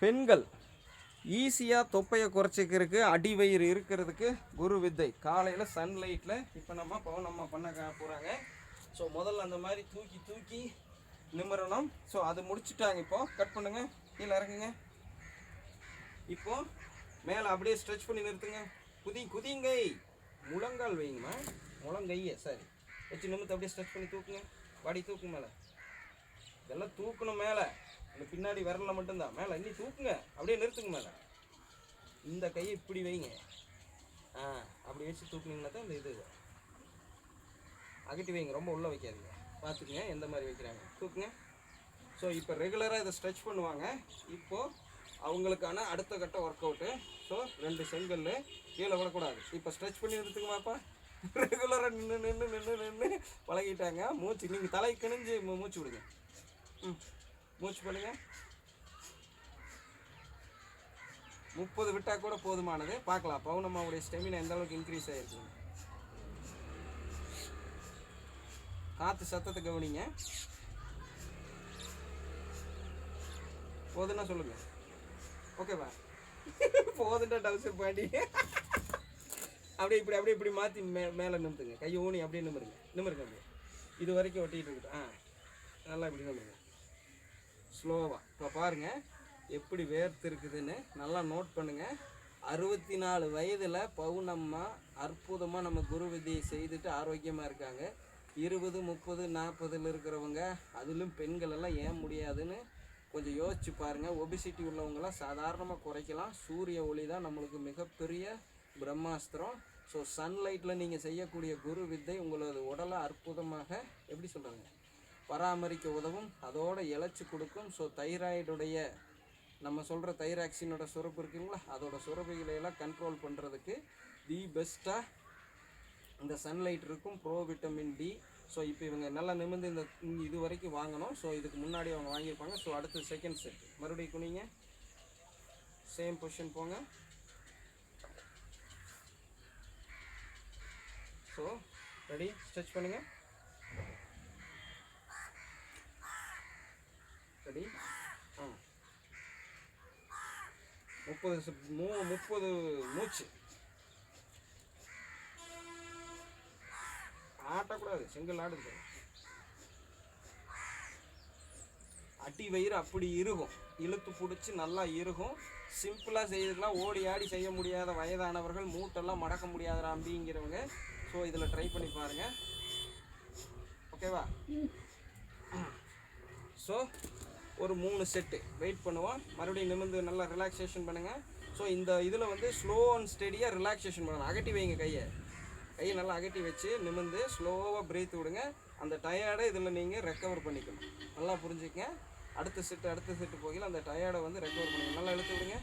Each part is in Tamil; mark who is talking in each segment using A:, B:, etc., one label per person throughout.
A: பெண்கள் ஈஸியாக தொப்பையை குறைச்சிக்கிறதுக்கு அடி வயிறு இருக்கிறதுக்கு குரு வித்தை. காலையில் சன்லைட்டில் இப்போ நம்ம பவுனம்மா பண்ண போகிறாங்க ஸோ முதல்ல அந்த மாதிரி தூக்கி தூக்கி நிமிரணும். ஸோ அது முடிச்சுட்டாங்க இப்போ. கட் பண்ணுங்கள் கீழே இறங்குங்க. இப்போ மேலே அப்படியே ஸ்ட்ரெச் பண்ணி நிறுத்துங்க. குதி குதிங்கை. முழங்கால் வைங்கம்மா. முழங்கையே சரி வச்சு நிமித்து அப்படியே ஸ்ட்ரெச் பண்ணி தூக்குங்க. பாடி தூக்கு மேலே. இதெல்லாம் தூக்கணும் மேலே. இந்த பின்னாடி விரலில் மட்டும்தான். மேலே இன்னி தூக்குங்க. அப்படியே நிறுத்துங்க மேலே. இந்த கையை இப்படி வைங்க. ஆ அப்படி வச்சு தூக்குனீங்கன்னா தான் இந்த இது அகட்டி வைங்க. ரொம்ப உள்ளே வைக்காதீங்க. பார்த்துக்குங்க எந்த மாதிரி வைக்கிறாங்க. தூக்குங்க. ஸோ இப்போ ரெகுலராக இதை ஸ்ட்ரெச் பண்ணுவாங்க. இப்போது அவங்களுக்கான அடுத்த கட்ட ஒர்க் அவுட்டு ஸோ ரெண்டு செங்கல் கீழே விடக்கூடாது. இப்போ ஸ்ட்ரெச் பண்ணி நிறுத்துங்கம்மாப்பா. ரெகுலராக நின்று நின்று நின்று நின்று பழகிட்டாங்க. மூச்சு நீங்கள் தலை கிணிஞ்சு மூச்சு விடுங்க. ம். மூச்சு பண்ணுங்க முப்பது விட்டா கூட போதுமானது. பார்க்கலாம். பவுனம்மாவுடைய ஸ்டெமினா எந்த அளவுக்கு இன்க்ரீஸ் ஆகிருக்கு காற்று சத்தத்தை கவனிங்க. போதுன்னா சொல்லுங்க. ஓகேவா? போதுண்டா டவுசர் பாண்டி அப்படியே இப்படி அப்படியே இப்படி மாற்றி மே மேலே நிமித்துங்க. கையை ஊனி அப்படியே நிமிருங்க. நிமிருங்க அப்படியே. இது வரைக்கும் ஒட்டிகிட்டு இருக்கட்டும். ஆ. நல்லா இப்படி நிமிருங்க. ஸ்லோவாக இப்போ பாருங்கள் எப்படி வேர்த்து இருக்குதுன்னு நல்லா நோட் பண்ணுங்கள் அறுபத்தி நாலு வயதில் பவுனம்மா அற்புதமாக நம்ம குரு விதியை செய்துட்டு ஆரோக்கியமாக இருக்காங்க. இருபது முப்பது நாற்பதில் இருக்கிறவங்க அதிலும் பெண்கள் எல்லாம் ஏன் முடியாதுன்னு கொஞ்சம் யோசிச்சு பாருங்கள் ஒபிசிட்டி உள்ளவங்களாம் சாதாரணமாக குறைக்கலாம். சூரிய ஒளி தான் நம்மளுக்கு மிகப்பெரிய பிரம்மாஸ்திரம். ஸோ சன்லைட்டில் நீங்கள் செய்யக்கூடிய குரு வித்தை உங்களது உடலை அற்புதமாக எப்படி சொல்கிறாங்க பராமரிக்க உதவும். அதோட இழைச்சி கொடுக்கும். ஸோ தைராய்டுடைய நம்ம சொல்கிற தைராக்சினோட சுரப்பு இருக்குங்களா? அதோட சுரப்புகளை எல்லாம் கண்ட்ரோல் பண்ணுறதுக்கு தி பெஸ்ட்டாக இந்த சன்லைட் இருக்கும். ப்ரோ விட்டமின் டி ஸோ இப்போ இவங்க நல்லா நிமிர்ந்து இந்த இந்த இது வரைக்கும் வாங்கணும். ஸோ இதுக்கு முன்னாடி அவங்க வாங்கியிருப்பாங்க. ஸோ அடுத்து செகண்ட் செட் மறுபடியும் குனிங்க. சேம் பொசிஷன் போங்க. ஸோ ரெடி ஸ்ட்ரெச் பண்ணுங்கள் ரெடி ஆ முப்பது செப்- மூ முப்பது மூச்சு. ஆட்டக்கூடாது செங்கல் ஆடுது அடி வயிறு அப்படி இருக்கும். இழுத்து பிடிச்சி நல்லா இருக்கும். சிம்பிளாக செய்யறதுலாம் ஓடி ஆடி செய்ய முடியாத வயதானவர்கள் மூட்டெல்லாம் மடக்க முடியாத அம்பிங்கிறவங்க. ஸோ இதில் ட்ரை பண்ணி பாருங்கள் ஓகேவா ஸோ ஒரு மூணு செட்டு வெயிட் பண்ணுவோம். மறுபடியும் நிமிர்ந்து நல்லா ரிலாக்ஸேஷன் பண்ணுங்கள் ஸோ இந்த இதில் வந்து ஸ்லோ அண்ட் ஸ்டெடியாக ரிலாக்ஸேஷன் பண்ணணும் அகட்டி வைங்க கையை. கையை நல்லா அகட்டி வச்சு நிமிர்ந்து ஸ்லோவாக பிரீத் விடுங்க. அந்த டயர்டை இதில் நீங்கள் ரெக்கவர் பண்ணிக்கணும் நல்லா புரிஞ்சுக்கங்க. அடுத்த செட்டு அடுத்த செட்டு போகையில் அந்த டயர்டை வந்து ரெக்கவர் பண்ணிக்கணும் நல்லா இழுத்து விடுங்க.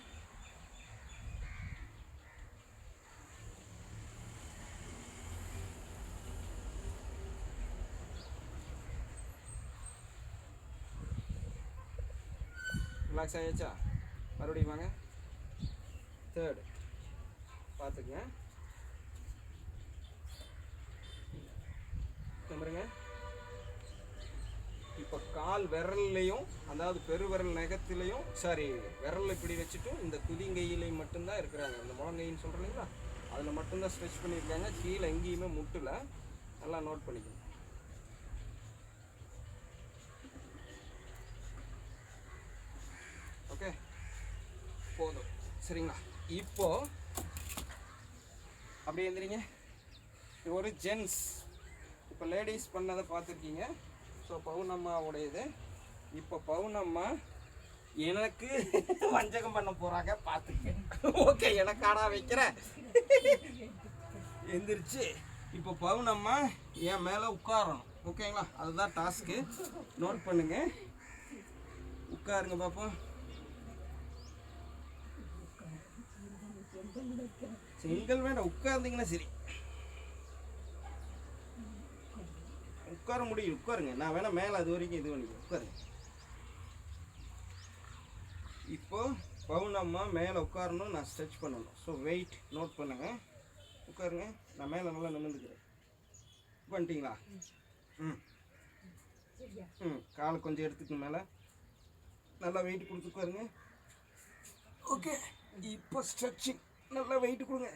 A: ரிலாக்ஸ் ஆயாச்சா? மறுபடியும் வாங்க. தேர்டு பார்த்துக்குங்க. நம்புறங்க இப்போ கால் விரல்லையும் அதாவது பெருவிரல் நகத்திலையும் சாரி விரல் இப்படி வச்சுட்டும் இந்த குதிங்கையிலையும் மட்டும்தான் இருக்கிறாங்க. இந்த முழங்கைன்னு சொல்கிறீங்களா இல்லைங்களா அதில் மட்டும்தான் ஸ்ட்ரெச் பண்ணியிருக்காங்க. கீழே எங்கேயுமே முட்டல. நல்லா நோட் பண்ணிக்கணும் ஓகே போதும். சரிங்களா? இப்போ அப்படியே எந்திரிங்க. இது ஒரு ஜென்ஸ் இப்போ லேடிஸ் பண்ணதை பார்த்துருக்கீங்க. ஸோ பவுனம்மாவுடையது. இப்போ பவுனம்மா எனக்கு வஞ்சகம் பண்ண போகிறாங்க பார்த்துக்க ஓகே எனக்காடா வைக்கிறேன் எந்திரிச்சு. இப்போ பவுனம்மா என் மேலே உட்காரணும். ஓகேங்களா அதுதான் டாஸ்க்கு நோட் பண்ணுங்கள் உட்காருங்க பார்ப்போம் செங்கல் வேண்டாம் உட்கார்ந்தீங்கன்னா சரி. உட்கார முடியும் உட்காருங்க. நான் வேணா மேலே அது வரைக்கும் இது பண்ணிக்கிறேன் உட்காருங்க. இப்போ பவுனம்மா மேலே உட்காரணும் நான் ஸ்ட்ரெச் பண்ணணும். ஸோ வெயிட் நோட் பண்ணுங்க. உட்காருங்க. நான் மேலே நல்லா நிமிர்ந்துக்கிறேன். பண்ணிட்டீங்களா? ம். ம். காலை கொஞ்சம் எடுத்துக்கு மேலே. நல்லா வெயிட் கொடுத்து உட்காருங்க. ஓகே இப்போ ஸ்ட்ரெச்சிங் நல்லா வெயிட்டு கொடுங்க.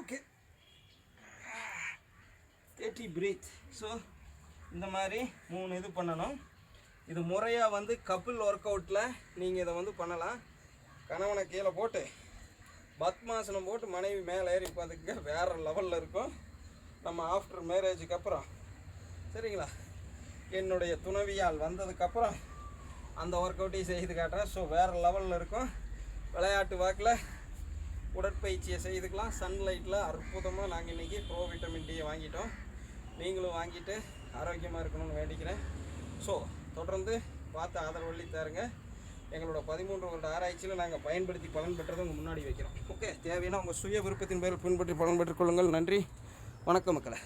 A: ஓகே தேர்ட்டி பிரீத் ஸோ இந்த மாதிரி மூணு இது பண்ணணும். இது முறையாக வந்து கப்பிள் ஒர்க் அவுட்டில் நீங்கள் இதை வந்து பண்ணலாம். கணவனை கீழே போட்டு பத்மாசனம் போட்டு மனைவி மேலே ஏறி பார்த்துக்க வேறு லெவலில் இருக்கும். நம்ம ஆஃப்டர் மேரேஜுக்கு அப்புறம். சரிங்களா? என்னுடைய துணவியால் வந்ததுக்கப்புறம் அந்த ஒர்க் அவுட்டையும் செய்து காட்டுறேன். ஸோ வேறு லெவலில் இருக்கும். விளையாட்டு வாக்கில் உடற்பயிற்சியை செய்துக்கலாம். சன்லைட்டில் அற்புதமாக நாங்கள் இன்றைக்கி ப்ரோ விட்டமின் டியை வாங்கிட்டோம். நீங்களும் வாங்கிட்டு ஆரோக்கியமாக இருக்கணும்னு வேண்டிக்கிறேன். ஸோ தொடர்ந்து பார்த்து ஆதரவள்ளி தருங்க. எங்களோட பதிமூன்று வருட ஆராய்ச்சியில் நாங்கள் பயன்படுத்தி பலன் பெற்றதை உங்கள் முன்னாடி வைக்கிறோம். ஓகே தேவையான உங்கள் சுய விருப்பத்தின் பேரில் பின்பற்றி பலன் பெற்றுக்கொள்ளுங்கள் நன்றி. வணக்கம் மக்களை.